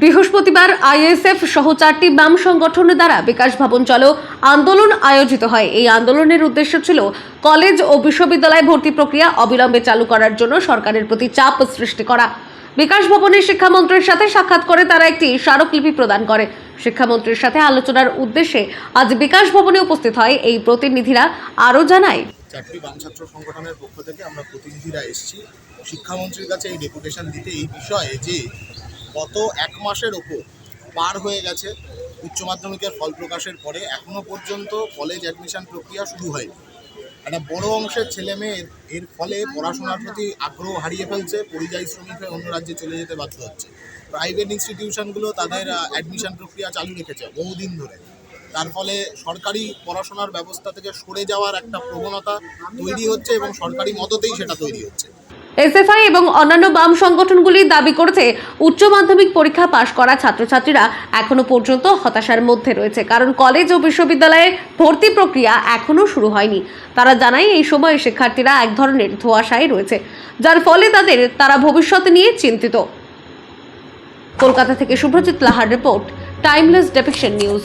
বৃহস্পতিবার আইএসএফ সহ চারটি বাম সংগঠনের দ্বারা বিকাশ ভবন চলো আন্দোলন আয়োজিত হয়। এই আন্দোলনের উদ্দেশ্য ছিল কলেজ ও বিশ্ববিদ্যালয় ভর্তি প্রক্রিয়া অবিলম্বে চালু করার জন্য সরকারের প্রতি চাপ সৃষ্টি করা। বিকাশ ভবনের শিক্ষামন্ত্রীর সাথে সাক্ষাৎ করে তারা একটি স্মারকলিপি প্রদান করে। শিক্ষামন্ত্রীর সাথে আলোচনার উদ্দেশ্যে আজ বিকাশ ভবনে উপস্থিত হয় এই প্রতিনিধিরা। আরও জানায়, চারটি বাম ছাত্র সংগঠনের পক্ষ থেকে আমরা প্রতিনিধিরা এসেছি। শিক্ষামন্ত্রীর কাছে এই ডেপুটেশন দিতে এই বিষয়ে যে গত এক মাসের ওপর পার হয়ে গেছে উচ্চ মাধ্যমিকের ফল প্রকাশের পরে এখনও পর্যন্ত কলেজ অ্যাডমিশন প্রক্রিয়া শুরু হয়নি। একটা বড় অংশের ছেলে মেয়ে, এর- এর ফলে পড়াশোনার প্রতি আগ্রহ হারিয়ে ফেলছে, পরিযায়ী শ্রমিক হয়ে অন্য রাজ্যে চলে যেতে বাধ্য হচ্ছে। প্রাইভেট ইনস্টিটিউশনগুলো তাদের অ্যাডমিশন প্রক্রিয়া চালু রেখেছে বহুদিন ধরে। তার ফলে সরকারি পড়াশোনার ব্যবস্থা থেকে সরে যাওয়ার একটা প্রবণতা তৈরি হচ্ছে এবং সরকারি মদতেই সেটা তৈরি হচ্ছে। এসএফআই এবং অন্যান্য বাম সংগঠনগুলি দাবি করেছে, উচ্চ মাধ্যমিক পরীক্ষা পাশ করা ছাত্রছাত্রীরা এখনও পর্যন্ত হতাশার মধ্যে রয়েছে। কারণ কলেজ ও বিশ্ববিদ্যালয়ে ভর্তি প্রক্রিয়া এখনও শুরু হয়নি। তারা জানায়, এই সময়ে শিক্ষার্থীরা এক ধরনের ধোঁয়াশায় রয়েছে, যার ফলে তাদের, তারা ভবিষ্যৎ নিয়ে চিন্তিত। কলকাতা থেকে শুভ্রজিৎ লাহার রিপোর্ট টাইমলেস ডেপিকশন নিউজ